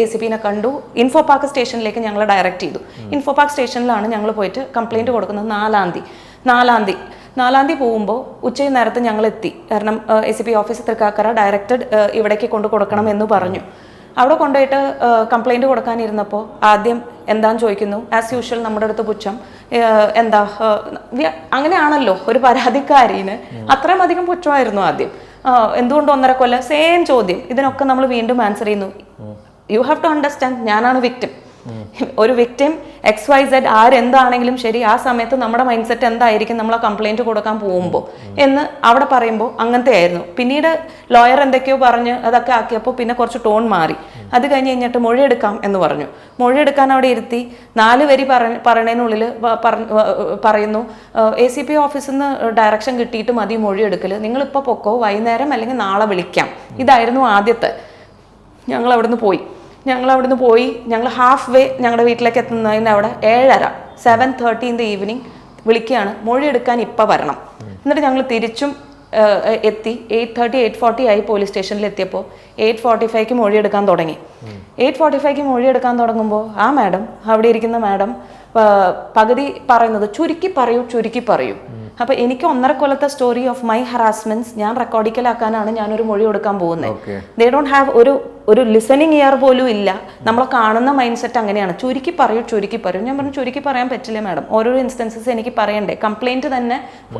എ സി പിനെ കണ്ടു. ഇൻഫോ പാർക്ക് സ്റ്റേഷനിലേക്ക് ഞങ്ങൾ ഡയറക്റ്റ് ചെയ്തു. ഇൻഫോ പാർക്ക് സ്റ്റേഷനിലാണ് ഞങ്ങൾ പോയിട്ട് കംപ്ലൈന്റ് കൊടുക്കുന്നത് നാലാം തീയതി. നാലാം തീയതി. നാലാം തീയതി പോകുമ്പോൾ ഉച്ചയും നേരത്തെ ഞങ്ങൾ എത്തി കാരണം A C P office Thrikkakara directed ഇവിടേക്ക് കൊണ്ടു കൊടുക്കണം എന്ന് പറഞ്ഞു. അവിടെ കൊണ്ടുപോയിട്ട് കംപ്ലൈന്റ് കൊടുക്കാനിരുന്നപ്പോൾ ആദ്യം എന്താന്ന് ചോദിക്കുന്നു? ആസ് യൂഷ്വൽ നമ്മുടെ അടുത്ത് പുച്ഛം. എന്താ അങ്ങനെയാണല്ലോ ഒരു പരാതിക്കാരീന്. അത്രയും അധികം പുച്ഛമായിരുന്നു ആദ്യം. എന്തുകൊണ്ട് ഒന്നര കൊല്ലം? സെയിം ചോദ്യം. ഇതിനൊക്കെ നമ്മൾ വീണ്ടും ആൻസർ ചെയ്യുന്നു. യു ഹാവ് ടു അണ്ടർസ്റ്റാൻഡ് ഞാനാണ് വിക്ടിം ഒരു വിക്ടിം എക്സ് വൈ സെഡ് ആരെന്താണെങ്കിലും ശരി ആ സമയത്ത് നമ്മുടെ മൈൻഡ് സെറ്റ് എന്തായിരിക്കും നമ്മൾ ആ കൊടുക്കാൻ പോകുമ്പോൾ എന്ന് അവിടെ പറയുമ്പോൾ അങ്ങനത്തെ ആയിരുന്നു പിന്നീട് ലോയർ എന്തൊക്കെയോ പറഞ്ഞ് അതൊക്കെ ആക്കിയപ്പോൾ പിന്നെ കുറച്ച് ടോൺ മാറി. അത് കഴിഞ്ഞ് കഴിഞ്ഞിട്ട് മൊഴിയെടുക്കാം എന്ന് പറഞ്ഞു. മൊഴിയെടുക്കാൻ അവിടെ ഇരുത്തി നാല് വരി പറ പറയണതിനുള്ളിൽ പറയുന്നു എ സി പി ഓഫീസിൽ നിന്ന് ഡയറക്ഷൻ കിട്ടിയിട്ട് മതി മൊഴിയെടുക്കൽ നിങ്ങളിപ്പോൾ പൊക്കോ വൈകുന്നേരം അല്ലെങ്കിൽ നാളെ വിളിക്കാം. ഇതായിരുന്നു ആദ്യത്തെ. ഞങ്ങൾ അവിടുന്ന് പോയി. ഞങ്ങൾ അവിടുന്ന് പോയി ഞങ്ങൾ ഹാഫ് വേ ഞങ്ങളുടെ വീട്ടിലേക്ക് എത്തുന്നതിന് അവിടെ ഏഴര seven thirty in the evening വിളിക്കുകയാണ് മൊഴി എടുക്കാൻ ഇപ്പം വരണം. എന്നിട്ട് ഞങ്ങൾ തിരിച്ചും എത്തി. എയ്റ്റ് തേർട്ടി എയ്റ്റ് ഫോർട്ടി ആയി പോലീസ് സ്റ്റേഷനിൽ എത്തിയപ്പോൾ എയ്റ്റ് ഫോർട്ടി ഫൈവ്ക്ക് മൊഴി എടുക്കാൻ തുടങ്ങി. എയ്റ്റ് ഫോർട്ടി ഫൈവ്ക്ക് മൊഴി എടുക്കാൻ തുടങ്ങുമ്പോൾ ആ മാഡം അവിടെ ഇരിക്കുന്ന മാഡം പകുതി പറയുന്നത് ചുരുക്കി പറയൂ ചുരുക്കി പറയൂ. അപ്പൊ എനിക്ക് ഒന്നര കൊല്ലത്തെ സ്റ്റോറി ഓഫ് മൈ ഹറാസ്മെന്റ്സ് ഞാൻ റെക്കോർഡിക്കലാക്കാനാണ് ഒരു മൊഴി കൊടുക്കാൻ പോകുന്നത്. ദേ ഡോണ്ട് ഹാവ് ഒരു ഒരു ലിസണിങ് ഇയർ പോലും ഇല്ല. നമ്മളെ കാണുന്ന മൈൻഡ് സെറ്റ് അങ്ങനെയാണ്. ചുരുക്കി പറയൂ ചുരുക്കി പറയൂ. ഞാൻ പറഞ്ഞു ചുരുക്കി പറയാൻ പറ്റില്ല മാഡം ഓരോ ഇൻസ്റ്റൻസസ് എനിക്ക് പറയണ്ടേ? കംപ്ലൈന്റ് തന്നെ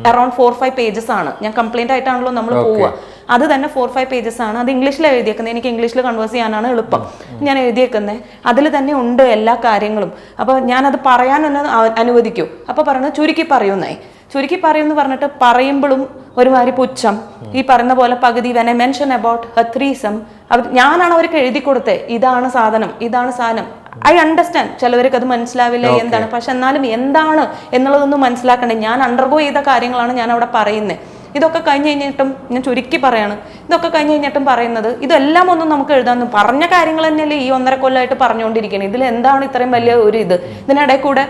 അറൌണ്ട് ഫോർ ഫൈവ് പേജസ് ആണ്. ഞാൻ കംപ്ലൈന്റ് ആയിട്ടാണല്ലോ നമ്മൾ പോവുക. അത് തന്നെ ഫോർ ഫൈവ് പേജസ് ആണ്. അത് ഇംഗ്ലീഷിൽ എഴുതിയേക്കുന്നത് എനിക്ക് ഇംഗ്ലീഷിൽ കൺവേഴ്സ് ചെയ്യാനാണ് എളുപ്പം. ഞാൻ എഴുതിയേക്കുന്നത് അതിൽ തന്നെ ഉണ്ട് എല്ലാ കാര്യങ്ങളും. അപ്പോൾ ഞാനത് അ- അനുവദിക്കൂ. അപ്പോൾ പറയുന്നത് ചുരുക്കി പറയുന്നേ ചുരുക്കി പറയുമെന്ന് പറഞ്ഞിട്ട് പറയുമ്പോഴും ഒരുമാതിരി പുച്ഛം. ഈ പറയുന്ന പോലെ പകുതി when a mention about a threesome അവർ ഞാനാണ് അവർക്ക് എഴുതി കൊടുത്തത് ഇതാണ് സാധനം. ഇതാണ് സാധനം. ഐ അണ്ടർസ്റ്റാൻഡ് ചിലവർക്ക് അത് മനസ്സിലാവില്ല എന്താണ്. പക്ഷെ എന്നാലും എന്താണ് എന്നുള്ളതൊന്നും മനസ്സിലാക്കണ്ടേ. ഞാൻ അണ്ടർഗോ ചെയ്ത കാര്യങ്ങളാണ് ഞാൻ അവിടെ പറയുന്നത് ഇതൊക്കെ കഴിഞ്ഞ് കഴിഞ്ഞിട്ടും ഞാൻ ചുരുക്കി പറയാണ്. ഇതൊക്കെ കഴിഞ്ഞ് കഴിഞ്ഞിട്ടും പറയുന്നത് ഇതെല്ലാം ഒന്നും നമുക്ക് എഴുതാമെന്ന് പറഞ്ഞ കാര്യങ്ങൾ തന്നെയല്ലേ ഈ ഒന്നര കൊല്ലമായിട്ട് പറഞ്ഞുകൊണ്ടിരിക്കുന്നത് ഇതിൽ എന്താണ് ഇത്രയും വലിയ ഒരു ഇത്? ഇതിനിടയിൽ കൂടെ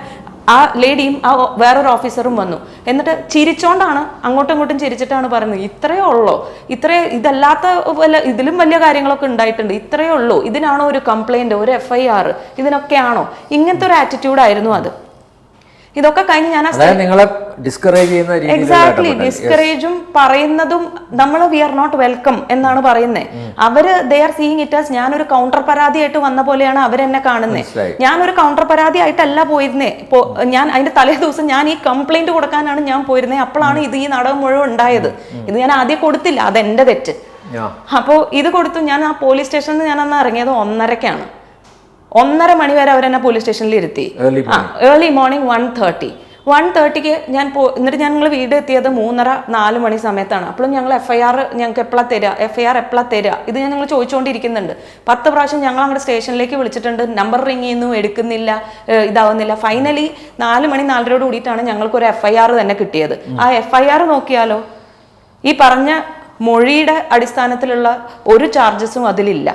ആ ലേഡിയും ആ വേറൊരു ഓഫീസറും വന്നു. എന്നിട്ട് ചിരിച്ചോണ്ടാണ് അങ്ങോട്ടും ഇങ്ങോട്ടും ചിരിച്ചിട്ടാണ് പറയുന്നത്. ഇത്രയേ ഉള്ളൂ? ഇത്രേ ഇതല്ലാത്ത വല്ല ഇതിലും വലിയ കാര്യങ്ങളൊക്കെ ഉണ്ടായിട്ടുണ്ട്. ഇത്രയേ ഉള്ളൂ. ഇതിനാണോ ഒരു കംപ്ലൈന്റ് ഒരു എഫ് ഐ ആർ ഇതിനൊക്കെയാണോ ഇങ്ങനത്തെ ഒരു ആറ്റിറ്റ്യൂഡായിരുന്നു അത്. ഇതൊക്കെ കഴിഞ്ഞ് ഞാൻ നിങ്ങളെ ഡിസ്കറേജ് ചെയ്യുന്ന എക്സാക്ട്ലി. ഡിസ്കറേജും പറയുന്നതും നമ്മൾ വി ആർ നോട്ട് വെൽക്കം എന്നാണ് പറയുന്നത് അവർ they are seeing it as ഞാൻ ഒരു കൗണ്ടർ പരാതിയായിട്ട് വന്ന പോലെയാണ് അവർ എന്നെ കാണുന്നത് ഞാൻ ഒരു കൗണ്ടർ പരാതി ആയിട്ടല്ല പോയിരുന്നേ ഞാൻ അതിന്റെ തലേ ദിവസം ഞാൻ ഈ കംപ്ലൈന്റ് കൊടുക്കാനാണ് ഞാൻ പോയിരുന്നത് അപ്പോഴാണ് ഇത് ഈ നാടകം മുഴുവൻ ഉണ്ടായത്. ഇത് ഞാൻ ആദ്യം കൊടുത്തില്ല. അത് എന്റെ തെറ്റ്. അപ്പോൾ ഇത് കൊടുത്തു ഞാൻ ആ പോലീസ് സ്റ്റേഷനിൽ ഞാൻ അന്ന് ഇറങ്ങിയത് ഒന്നരക്കാണ്. ഒന്നര മണിവരെ അവരെന്നെ പോലീസ് സ്റ്റേഷനിൽ ഇരുത്തി. ആ early morning one thirty one തേർട്ടിക്ക് ഞാൻ പോ എന്നിട്ട് ഞങ്ങൾ വീട് എത്തിയത് മൂന്നര നാല് മണി സമയത്താണ്. അപ്പോഴും ഞങ്ങൾ എഫ് ഐ ആർ ഞങ്ങൾക്ക് എപ്പോഴാണ് തരിക എഫ് ഐ ആർ എപ്പോഴാണ് തരിക ഇത് ഞാൻ നിങ്ങൾ ചോദിച്ചുകൊണ്ടിരിക്കുന്നുണ്ട് പത്ത് പ്രാവശ്യം ഞങ്ങൾ അങ്ങോട്ട് സ്റ്റേഷനിലേക്ക് വിളിച്ചിട്ടുണ്ട്. നമ്പർ റിങ് ചെയ്യുന്നു എടുക്കുന്നില്ല ഇതാവുന്നില്ല. ഫൈനലി നാല് മണി നാലരയോട് കൂടിയിട്ടാണ് ഞങ്ങൾക്ക് ഒരു എഫ് ഐ ആർ തന്നെ കിട്ടിയത്. ആ എഫ് ഐ ആർ നോക്കിയാലോ? ഈ പറഞ്ഞ മൊഴിയുടെ അടിസ്ഥാനത്തിലുള്ള ഒരു ചാർജസും അതിലില്ല.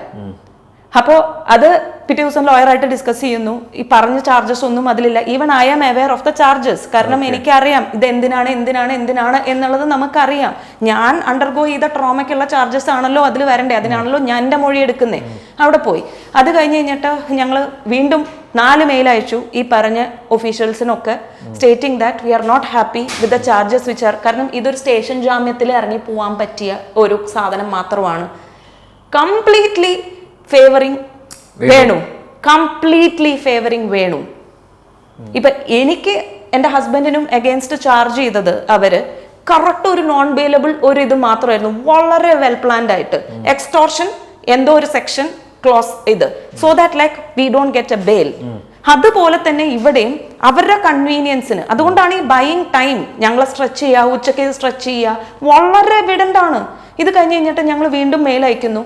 അപ്പോൾ അത് പിറ്റേ ദിവസം ലോയറായിട്ട് ഡിസ്കസ് ചെയ്യുന്നു. ഈ പറഞ്ഞ ചാർജസ് ഒന്നും അതിലില്ല. Even I am aware of the charges കാരണം എനിക്കറിയാം ഇത് എന്തിനാണ് എന്തിനാണ് എന്തിനാണ് എന്നുള്ളത് നമുക്കറിയാം. ഞാൻ അണ്ടർഗോ ചെയ്ത ട്രോമയ്ക്കുള്ള ചാർജസ് ആണല്ലോ അതിൽ വരണ്ടേ? അതിനാണല്ലോ ഞാൻ എന്റെ മൊഴി എടുക്കുന്നേ. അവിടെ പോയി. അത് കഴിഞ്ഞ് കഴിഞ്ഞിട്ട് ഞങ്ങൾ വീണ്ടും നാല് മെയിൽ അയച്ചു ഈ പറഞ്ഞ ഒഫീഷ്യൽസിനൊക്കെ stating that we are not happy with the charges which are കാരണം ഇതൊരു സ്റ്റേഷൻ ജാമ്യത്തിൽ ഇറങ്ങി പോകാൻ പറ്റിയ ഒരു സാധനം മാത്രമാണ്. Completely favouring Venu. Completely favouring Venu. ഇപ്പൊ എനിക്ക് എന്റെ ഹസ്ബൻഡിനും അഗേൻസ്റ്റ് ചാർജ് ചെയ്തത് അവർ കറക്റ്റ് ഒരു നോൺ ബെയിലബിൾ ഒരു ഇത് മാത്രമായിരുന്നു. വളരെ വെൽ പ്ലാൻഡ് ആയിട്ട്. എക്സ്റ്റോർഷൻ എന്തോ ഒരു സെക്ഷൻ ക്ലോസ് ഇത്. So that like we don't get a bail അതുപോലെ തന്നെ ഇവിടെയും അവരുടെ കൺവീനിയൻസിന് അതുകൊണ്ടാണ് ഈ ബൈയിങ് ടൈം ഞങ്ങളെ സ്ട്രെച്ച് ചെയ്യുക ഉച്ചയ്ക്ക് സ്ട്രെച്ച് ചെയ്യുക. വളരെ എവിഡന്റ് ആണ്. ഇത് കഴിഞ്ഞ് കഴിഞ്ഞിട്ട് ഞങ്ങൾ വീണ്ടും മെയിൽ അയക്കുന്നു.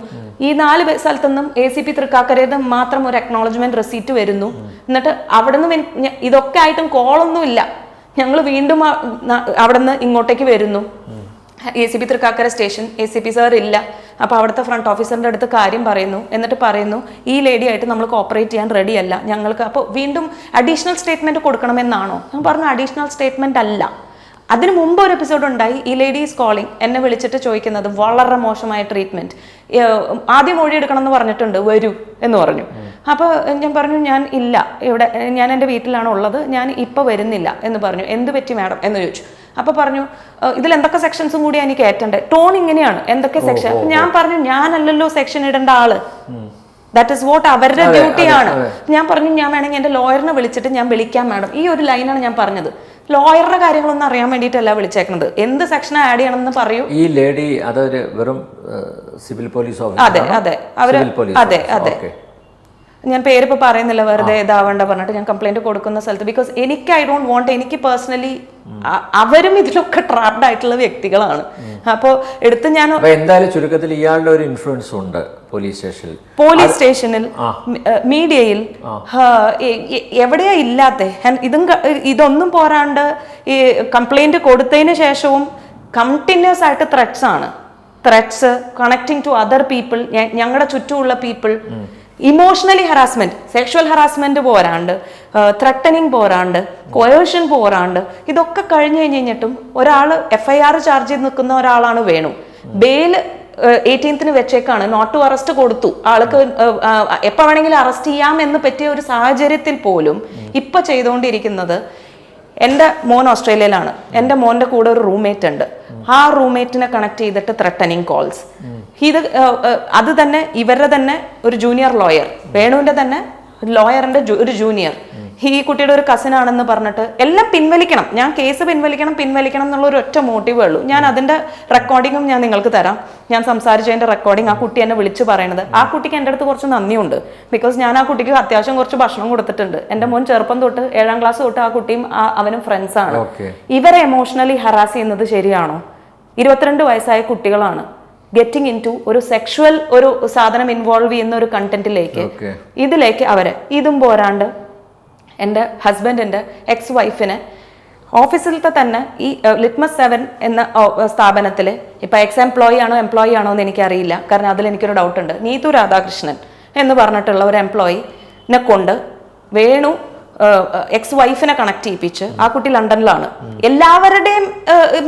ഈ നാല് സ്ഥലത്തു നിന്നും എ സി പി തൃക്കാക്കരയിൽ മാത്രം ഒരു അക്നോളജ്മെന്റ് റെസീറ്റ് വരുന്നു. എന്നിട്ട് അവിടെ നിന്ന് ഇതൊക്കെ ആയിട്ടും കോളൊന്നും ഇല്ല. ഞങ്ങൾ വീണ്ടും അവിടെ നിന്ന് ഇങ്ങോട്ടേക്ക് വരുന്നു. A C P Thrikkakara station A C P sir ഇല്ല. അപ്പോൾ അവിടുത്തെ ഫ്രണ്ട് ഓഫീസറിന്റെ അടുത്ത് കാര്യം പറയുന്നു. എന്നിട്ട് പറയുന്നു ഈ ലേഡി ആയിട്ട് നമ്മൾ കോപ്പറേറ്റ് ചെയ്യാൻ റെഡി അല്ല. ഞങ്ങൾക്ക് അപ്പോൾ വീണ്ടും അഡീഷണൽ സ്റ്റേറ്റ്മെന്റ് കൊടുക്കണമെന്നാണോ? ഞാൻ പറഞ്ഞു അഡീഷണൽ സ്റ്റേറ്റ്മെന്റ് അല്ല. അതിന് മുമ്പ് ഒരു എപ്പിസോഡ് ഉണ്ടായി ഈ ലേഡി ഈസ് കോളിംഗ് എന്നെ വിളിച്ചിട്ട് ചോദിക്കുന്നത് വളരെ മോശമായ ട്രീറ്റ്മെന്റ് ആദ്യം മൊഴി എടുക്കണം എന്ന് പറഞ്ഞിട്ടുണ്ട് വരൂ എന്ന് പറഞ്ഞു. അപ്പോൾ ഞാൻ പറഞ്ഞു ഞാൻ ഇല്ല. ഇവിടെ ഞാൻ എന്റെ വീട്ടിലാണ് ഉള്ളത്. ഞാൻ ഇപ്പോൾ വരുന്നില്ല എന്ന് പറഞ്ഞു. എന്ത് പറ്റി മാഡം എന്ന് ചോദിച്ചു. അപ്പൊ പറഞ്ഞു "ഏഹ്, ഇതിൽ എന്തൊക്കെ സെക്ഷൻസും കൂടി എനിക്ക് ഏറ്റണ്ടേ? ടോൺ ഇങ്ങനെയാണ്. എന്തൊക്കെ സെക്ഷൻ ഞാൻ പറഞ്ഞു ഞാനല്ലല്ലോ സെക്ഷൻ ഇടേണ്ട ആൾ. ദാറ്റ് ഇസ് വോട്ട് അവരുടെ ഡ്യൂട്ടിയാണ് ഞാൻ പറഞ്ഞു ഞാൻ വേണമെങ്കിൽ എന്റെ ലോയറിനെ വിളിച്ചിട്ട് ഞാൻ വിളിക്കാം മാഡം ഈ ഒരു ലൈനാണ് ഞാൻ പറഞ്ഞത്. ലോയറുടെ കാര്യങ്ങളൊന്നും അറിയാൻ വേണ്ടിയിട്ടല്ല വിളിച്ചേക്കുന്നത് എന്ത് സെക്ഷൻ ആഡ് ചെയ്യണമെന്ന് പറയൂ. ഈ ലേഡി അതൊരു വെറും സിവിൽ പോലീസ് അതെ അതെ. പോലീസ് അതെ അതെ. ഞാൻ പേരിപ്പോ പറയുന്നില്ല വെറുതെ ഇതാവണ്ട പറഞ്ഞിട്ട് ഞാൻ കംപ്ലൈന്റ് കൊടുക്കുന്ന സ്ഥലത്ത്. ബിക്കോസ് എനിക്ക് ഐ ഡോണ്ട് വോണ്ട് എനിക്ക് പേഴ്സണലി അവരും ഇതിലൊക്കെ ട്രാപ്ഡ് ആയിട്ടുള്ള വ്യക്തികളാണ്. അപ്പോൾ എടുത്ത് ഞാൻ എന്തായാലും ചുരുക്കത്തിൽ ഇയാളുടെ ഒരു ഇൻഫ്ലുവൻസ് ഉണ്ട് പോലീസ് സ്റ്റേഷനിൽ പോലീസ് സ്റ്റേഷനിൽ മീഡിയയിൽ എവിടെയാ ഇല്ലാത്ത? ഇതും ഇതൊന്നും പോരാണ്ട് ഈ കംപ്ലൈന്റ് കൊടുത്തതിന് ശേഷവും കണ്ടിന്യൂസ് ആയിട്ട് ത്രെഡ്സ് ആണ്. Threads connecting to other people ഞങ്ങളുടെ ചുറ്റുമുള്ള people emotionally harassment sexual harassment പോരാണ്ട് threatening പോരാണ്ട് കൊയേഷൻ പോരാണ്ട് ഇതൊക്കെ കഴിഞ്ഞു കഴിഞ്ഞ് കഴിഞ്ഞിട്ടും ഒരാൾ എഫ് ഐ ആർ ചാർജ് ചെയ്ത് നിൽക്കുന്ന ഒരാളാണ് വേണു. ബെയിൽ എയ്റ്റീൻത്തിന് വെച്ചേക്കാണ് നോട്ട് ടു അറസ്റ്റ് കൊടുത്തു. ആൾക്ക് എപ്പോൾ എപ്പോ വേണമെങ്കിലും അറസ്റ്റ് ചെയ്യാം എന്ന് പറ്റിയ ഒരു സാഹചര്യത്തിൽ പോലും ഇപ്പൊ ചെയ്തുകൊണ്ടിരിക്കുന്നത് എന്റെ മോൻ ഓസ്ട്രേലിയയിലാണ്. എന്റെ മോന്റെ കൂടെ ഒരു റൂംമേറ്റ് ഉണ്ട്. ആ റൂംമേറ്റിനെ കണക്ട് ചെയ്തിട്ട് ത്രട്ടനിങ് കോൾസ് ഇത് ഏഹ്, ഏഹ്, അത് തന്നെ ഇവരുടെ തന്നെ ഒരു ജൂനിയർ ലോയർ വേണുവിന്റെ തന്നെ ലോയറിന്റെ ഒരു ജൂനിയർ ഈ കുട്ടിയുടെ ഒരു കസിൻ ആണെന്ന് പറഞ്ഞിട്ട് എല്ലാം പിൻവലിക്കണം. ഞാൻ കേസ് പിൻവലിക്കണം പിൻവലിക്കണം എന്നുള്ള ഒരു ഒറ്റ മോട്ടീവേ ഉള്ളൂ. ഞാൻ അതിന്റെ റെക്കോർഡിങ്ങും ഞാൻ നിങ്ങൾക്ക് തരാം. ഞാൻ സംസാരിച്ചതിന്റെ റെക്കോർഡിംഗ് ആ കുട്ടി എന്നെ വിളിച്ച് പറയണത്. ആ കുട്ടിക്ക് എന്റെ അടുത്ത് കുറച്ച് നന്ദിയുണ്ട്. ബിക്കോസ് ഞാൻ ആ കുട്ടിക്ക് അത്യാവശ്യം കുറച്ച് ഭക്ഷണം കൊടുത്തിട്ടുണ്ട്. എന്റെ മോൻ ചെറുപ്പം തൊട്ട് ഏഴാം ക്ലാസ് തൊട്ട് ആ കുട്ടിയും ആ- അവനും ഫ്രണ്ട്സാണ് ഇവരെ എമോഷണലി ഹറാസ് ചെയ്യുന്നത് ശരിയാണോ? ഇരുപത്തിരണ്ട് വയസ്സായ കുട്ടികളാണ്. ഗെറ്റിംഗ് ഇൻ ടു ഒരു സെക്ഷുവൽ ഒരു സാധനം ഇൻവോൾവ് ചെയ്യുന്ന ഒരു കണ്ടന്റിലേക്ക് ഇതിലേക്ക് അവരെ ഇതും പോരാണ്ട് എന്റെ ഹസ്ബൻഡിന്റെ എക്സ് വൈഫിന് ഓഫീസിലത്തെ തന്നെ ഈ ലിറ്റ്മസ് സെവൻ എന്ന സ്ഥാപനത്തിൽ ഇപ്പൊ എക്സ് എംപ്ലോയി ആണോ എംപ്ലോയി ആണോ എന്ന് എനിക്കറിയില്ല. കാരണം അതിൽ എനിക്കൊരു ഡൗട്ട് ഉണ്ട്. നീതു രാധാകൃഷ്ണൻ എന്ന് പറഞ്ഞിട്ടുള്ള ഒരു എംപ്ലോയിനെ കൊണ്ട് വേണു എക്സ് വൈഫിനെ കണക്ട് ചെയ്യിപ്പിച്ച് ആ കുട്ടി ലണ്ടനിലാണ്. എല്ലാവരുടെയും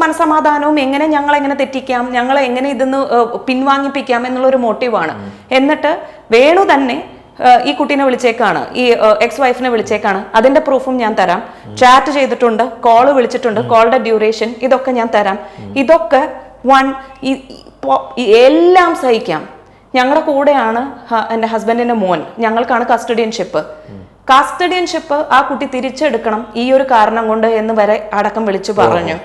മനസമാധാനവും എങ്ങനെ ഞങ്ങൾ എങ്ങനെ തെറ്റിക്കാം ഞങ്ങൾ എങ്ങനെ ഇതിന്ന് പിൻവാങ്ങിപ്പിക്കാം എന്നുള്ള ഒരു മോട്ടീവാണ്. എന്നിട്ട് വേണു തന്നെ ഈ കുട്ടീനെ വിളിച്ചേക്കാണ് ഈ എക്സ് വൈഫിനെ വിളിച്ചേക്കാണ്. അതിന്റെ പ്രൂഫും ഞാൻ തരാം. ചാറ്റ് ചെയ്തിട്ടുണ്ട് കോൾ വിളിച്ചിട്ടുണ്ട് കോളുടെ ഡ്യൂറേഷൻ ഇതൊക്കെ ഞാൻ തരാം. ഇതൊക്കെ വൺ എല്ലാം സഹിക്കാം. ഞങ്ങളുടെ കൂടെയാണ് എന്റെ ഹസ്ബൻഡിന്റെ മോൻ. ഞങ്ങൾക്കാണ് കസ്റ്റഡിയൻഷിപ്പ് കസ്റ്റഡിയൻഷിപ്പ് ആ കുട്ടി തിരിച്ചെടുക്കണം ഈ ഒരു കാരണം കൊണ്ട് എന്ന് വരെ അടക്കം വിളിച്ചു പറഞ്ഞു.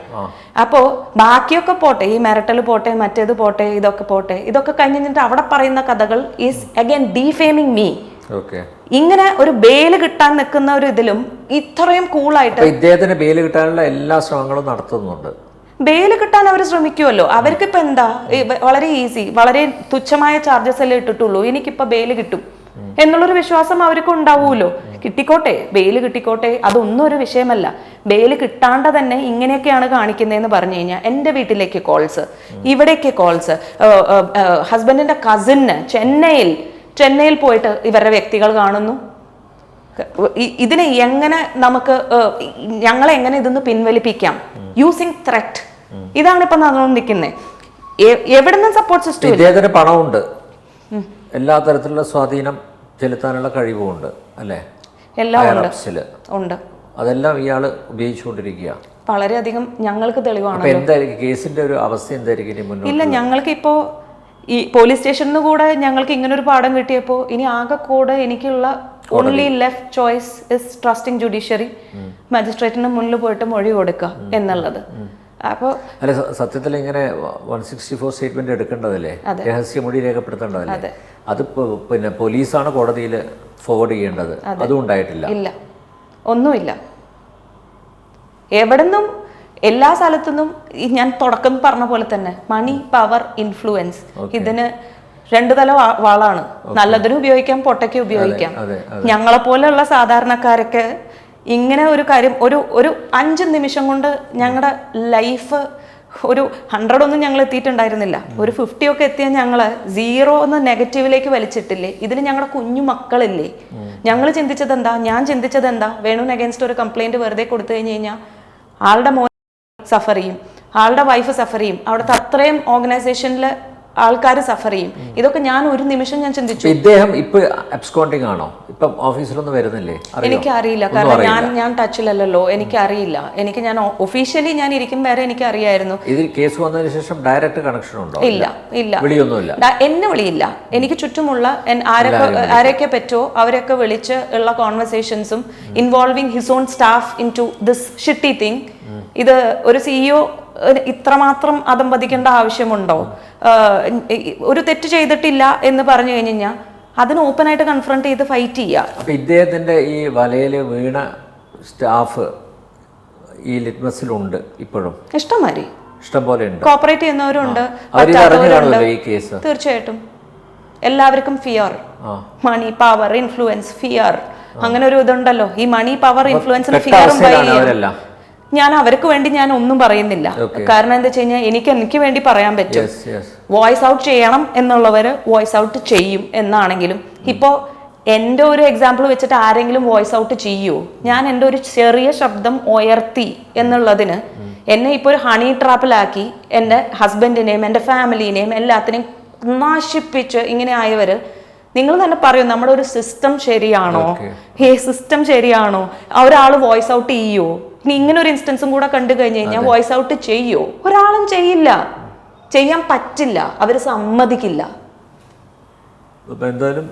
അപ്പോ ബാക്കിയൊക്കെ പോട്ടെ ഈ മെരട്ടൽ പോട്ടെ മറ്റേത് പോട്ടെ ഇതൊക്കെ പോട്ടെ ഇതൊക്കെ കഴിഞ്ഞിട്ട് അവിടെ പറയുന്ന കഥകൾ ഈസ് അഗൈൻ ഡീഫേമിങ് മീ ഇങ്ങനെ ഒരു ബേൽ കിട്ടാൻ നിൽക്കുന്ന ഒരു ഇതിലും ഇത്രയും കൂളായിട്ട് ഇദ്ദേഹത്തിന് ബേൽ കിട്ടാനുള്ള എല്ലാ ശ്രമങ്ങളും നടത്തുന്നുണ്ട്. ബെയിൽ കിട്ടാൻ അവർ ശ്രമിക്കുമല്ലോ അവർക്ക് ഇപ്പൊ എന്താ? വളരെ ഈസി വളരെ തുച്ഛമായ ചാർജസ് അല്ലേ ഇട്ടിട്ടുള്ളൂ. എനിക്കിപ്പോ ബെയിൽ കിട്ടും. എന്നുള്ളൊരു വിശ്വാസം അവർക്ക് ഉണ്ടാവുമല്ലോ. കിട്ടിക്കോട്ടെ ബെയിൽ കിട്ടിക്കോട്ടെ അതൊന്നും ഒരു വിഷയമല്ല. ബെയിൽ കിട്ടാണ്ട തന്നെ ഇങ്ങനെയൊക്കെയാണ് കാണിക്കുന്നതെന്ന് പറഞ്ഞു കഴിഞ്ഞാൽ എന്റെ വീട്ടിലേക്ക് കോൾസ് ഇവിടേക്ക് കോൾസ് ഹസ്ബൻഡിന്റെ കസിന് ചെന്നൈയിൽ ചെന്നൈയിൽ പോയിട്ട് ഇവരുടെ വ്യക്തികൾ കാണുന്നു. ഇതിനെ എങ്ങനെ നമുക്ക് ഞങ്ങളെ എങ്ങനെ ഇതൊന്ന് പിൻവലിപ്പിക്കാം? യൂസിങ് ത്രെറ്റ് ഇതാണ് ഇപ്പൊ നടന്നുകൊണ്ടിരിക്കുന്നത് എവിടെ നിന്ന് സപ്പോർട്ട് സിസ്റ്റം ഇദ്ദേഹത്തിന് പണമുണ്ട്. എല്ലാ തരത്തിലുള്ള സ്വാധീനം ചെലുത്താനുള്ള കഴിവുമുണ്ട് അല്ലേ? എല്ലാം ഉണ്ട്. ഉണ്ട്. അതെല്ലാം ഇയാൾ ഉപയോഗിച്ചുകൊണ്ടിരിക്കുക വളരെയധികം ഞങ്ങൾക്ക് തെളിവാണ് എന്തായിരിക്കും? കേസിന്റെ ഒരു അവസ്ഥ എന്തായിരിക്കും ഇല്ല ഞങ്ങൾക്ക് ഇപ്പോ ഈ പോലീസ് സ്റ്റേഷനിൽ നിന്ന് കൂടെ ഞങ്ങൾക്ക് ഇങ്ങനെ ഒരു പാഠം കിട്ടിയപ്പോൾ ഇനി ആകെ കൂടെ എനിക്കുള്ള only left choice is trusting judiciary മജിസ്ട്രേറ്റിന് മുന്നിൽ പോയിട്ട് മൊഴി കൊടുക്കുക എന്നുള്ളത്. അപ്പോൾ അല്ല സത്യത്തിൽ ഇങ്ങനെ വൺ സിക്സ്റ്റി ഫോർ സ്റ്റേറ്റ്മെന്റ് എടുക്കേണ്ടതല്ലേ? രഹസ്യമൊഴി രേഖപ്പെടുത്തേണ്ടതല്ലേ? അത്. പിന്നെ പോലീസാണ് കോടതിയിൽ ഫോർവേഡ് ചെയ്യേണ്ടത്. അതും. ഉണ്ടായിട്ടില്ല. ഇല്ല. ഒന്നുമില്ല. എവിടുന്നും എല്ലാ സ്ഥലത്തുനിന്നും ഈ ഞാൻ തുടക്കം പറഞ്ഞ പോലെ തന്നെ മണി പവർ ഇൻഫ്ലുവൻസ് ഇതിന് രണ്ടു തല വാളാണ്. നല്ലതിനും ഉപയോഗിക്കാം പൊട്ടയ്ക്ക് ഉപയോഗിക്കാം. ഞങ്ങളെപ്പോലെയുള്ള ഞങ്ങളെ പോലെയുള്ള സാധാരണക്കാരൊക്കെ ഇങ്ങനെ ഒരു കാര്യം ഒരു ഒരു അഞ്ച് നിമിഷം കൊണ്ട് ഞങ്ങളുടെ ലൈഫ് ഒരു ഹൺഡ്രഡ് ഒന്നും ഞങ്ങൾ എത്തിയിട്ടുണ്ടായിരുന്നില്ല. ഒരു ഫിഫ്റ്റി ഒക്കെ എത്തിയ ഞങ്ങൾ സീറോ എന്ന് നെഗറ്റീവിലേക്ക് വലിച്ചിട്ടില്ലേ? ഇതിന് ഞങ്ങളുടെ കുഞ്ഞു മക്കളില്ലേ? ഞങ്ങൾ ചിന്തിച്ചത് എന്താ? ഞാൻ ചിന്തിച്ചത് എന്താ? വേണുവിന് അഗേൻസ്റ്റ് ഒരു കംപ്ലൈന്റ് വെറുതെ കൊടുത്തു കഴിഞ്ഞ് കഴിഞ്ഞാൽ ആളുടെ മോൻ സഫർ ചെയ്യും. ആളുടെ വൈഫ് സഫർ ചെയ്യും. അവിടുത്തെ അത്രയും ഓർഗനൈസേഷനിൽ ആൾക്കാർ സഫർ ചെയ്യും. ഇതൊക്കെ ഞാൻ ഒരു നിമിഷം ഞാൻ ചിന്തിച്ചു. ഇദ്ദേഹം ഇപ്പൊ അബ്സ്കോണ്ടിങ് ആണോ? ഇപ്പം ഓഫീസിലൊന്നും വരുന്നില്ലേ? എനിക്ക് എനിക്കറിയില്ല കാരണം ഞാൻ ഞാൻ ഞാൻ ടച്ചിലല്ലല്ലോ എനിക്കറിയില്ല എനിക്ക് ഞാൻ ഒഫീഷ്യലി ഞാൻ ഇരിക്കും വരെ എനിക്ക് അറിയായിരുന്നു. ഇതിൽ കേസ് വന്നതിന് ശേഷം ഡയറക്റ്റ് കണക്ഷൻ ഉണ്ടോ? ഇല്ല. ഇല്ല വിളിയൊന്നുമില്ല. എന്നെ വിളിയില്ല. എനിക്ക് ചുറ്റുമുള്ള ആരൊക്കെ ആരൊക്കെ പറ്റോ അവരൊക്കെ വിളിച്ച് ഉള്ള കോൺവെർസേഷൻസും involving his own staff into this shitty thing ഇത് ഒരു സിഇഒ ഇത്രമാത്രം അതമ്പതിക്കേണ്ട ആവശ്യമുണ്ടോ? ഒരു തെറ്റ് ചെയ്തിട്ടില്ല എന്ന് പറഞ്ഞു കഴിഞ്ഞു കഴിഞ്ഞാൽ അതിന് ഓപ്പണായിട്ട് കൺഫ്രണ്ട് ചെയ്ത് ഫൈറ്റ് ചെയ്യുക അപ്പം ഇദ്ദേഹത്തിന്റെ ഈ വലയിൽ വീണ സ്റ്റാഫ് ഈ ലിറ്റ്മസിലുണ്ട് ഇപ്പോഴും. ഇഷ്ടംമാതിരി. ഇഷ്ടം പോലെ ഉണ്ട്. കോപ്പറേറ്റ് ചെയ്യുന്നവരുണ്ട് തീർച്ചയായിട്ടും. എല്ലാവർക്കും fear money power influence fear അങ്ങനെ ഒരു ഇതുണ്ടല്ലോ. ഈ മണി പവർ ഇൻഫ്ലുവൻസിന് ഫിയർ ഞാൻ അവർക്ക് വേണ്ടി ഞാൻ ഒന്നും പറയുന്നില്ല. കാരണം എന്താ വെച്ച് കഴിഞ്ഞാൽ എനിക്ക് എനിക്ക് വേണ്ടി പറയാൻ പറ്റും. യെസ് യെസ് വോയിസ് ഔട്ട് ചെയ്യണം എന്നുള്ളവര് വോയിസ് ഔട്ട് ചെയ്യും എന്നാണെങ്കിലും ഇപ്പോ എന്റെ ഒരു എക്സാമ്പിൾ വെച്ചിട്ട് ആരെങ്കിലും വോയിസ് ഔട്ട് ചെയ്യുമോ ഞാൻ എന്റെ ഒരു ചെറിയ ശബ്ദം ഉയർത്തി എന്നുള്ളതിന് എന്നെ ഇപ്പോൾ ഒരു ഹണി ട്രാപ്പിലാക്കി എന്റെ ഹസ്ബൻഡിനെയും എന്റെ ഫാമിലിനെയും എല്ലാത്തിനെയും നാശിപ്പിച്ച് ഇങ്ങനെ ആയവര് നിങ്ങൾ തന്നെ പറയൂ നമ്മുടെ ഒരു സിസ്റ്റം ശരിയാണോ? ഹേ സിസ്റ്റം ശരിയാണോ? ഒരാൾ വോയിസ് ഔട്ട് ചെയ്യോ? ഇനി ഇങ്ങനെ ഒരു ഇൻസ്റ്റൻസും കൂടെ കണ്ടു കഴിഞ്ഞ് കഴിഞ്ഞാൽ വോയിസ് ഔട്ട് ചെയ്യോ? ഒരാളും ചെയ്യില്ല. ചെയ്യാൻ പറ്റില്ല. അവർ സമ്മതിക്കില്ല. അപ്പൊ എന്തായാലും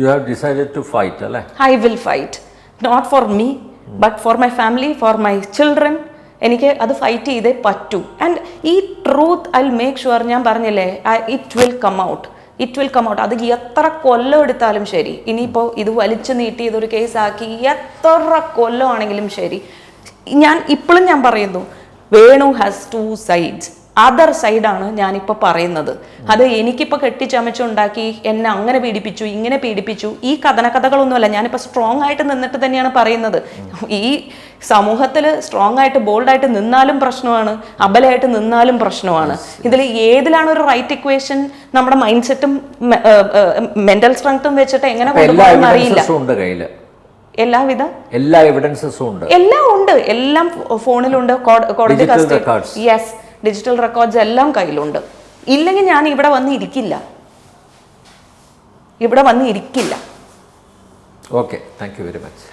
you have decided to fight അല്ലേ? I will fight not for me but for my family for my children എനിക്ക് അത് ഫൈറ്റ് ചെയ്തേ പറ്റൂ. ആൻഡ് ഈ ട്രൂത്ത് ഐ മേക്ക് ഷുവർ ഞാൻ പറഞ്ഞില്ലേ it will come out it will come out അത് എത്ര കൊല്ലം എടുത്താലും ശരി. ഇനിയിപ്പോൾ ഇത് വലിച്ചു നീട്ടി ഇതൊരു കേസാക്കി എത്ര കൊല്ലമാണെങ്കിലും ശരി. ഞാൻ ഇപ്പോഴും ഞാൻ പറയുന്നു Venu has two sides other സൈഡാണ് ഞാനിപ്പോൾ പറയുന്നത്. അത് എനിക്കിപ്പോൾ കെട്ടിച്ചമച്ചുണ്ടാക്കി എന്നെ അങ്ങനെ പീഡിപ്പിച്ചു ഇങ്ങനെ പീഡിപ്പിച്ചു ഈ കഥനകഥകളൊന്നുമല്ല. ഞാനിപ്പോൾ സ്ട്രോങ് ആയിട്ട് നിന്നിട്ട് തന്നെയാണ് പറയുന്നത്. ഈ സമൂഹത്തിൽ സ്ട്രോങ് ആയിട്ട് ബോൾഡായിട്ട് നിന്നാലും പ്രശ്നമാണ് അബലായിട്ട് നിന്നാലും പ്രശ്നമാണ്. ഇതിൽ ഏതിലാണ് ഒരു റൈറ്റ് ഇക്വേഷൻ നമ്മുടെ മൈൻഡ് സെറ്റും മെന്റൽ സ്ട്രെങ്ത്തും വെച്ചിട്ട് എങ്ങനെ എല്ലാ അറിയില്ല എല്ലാവിധ എല്ലാ എവിഡൻസസും ഉണ്ട്. എല്ലാം ഉണ്ട്. എല്ലാം ഫോണിലുണ്ട്. കോടതി യെസ് ഡിജിറ്റൽ റെക്കോർഡ്സ് എല്ലാം കയ്യിലുണ്ട്. ഇല്ലെങ്കിൽ ഞാൻ ഇവിടെ വന്ന് ഇരിക്കില്ല ഇവിടെ വന്ന് ഇരിക്കില്ല okay thank you very much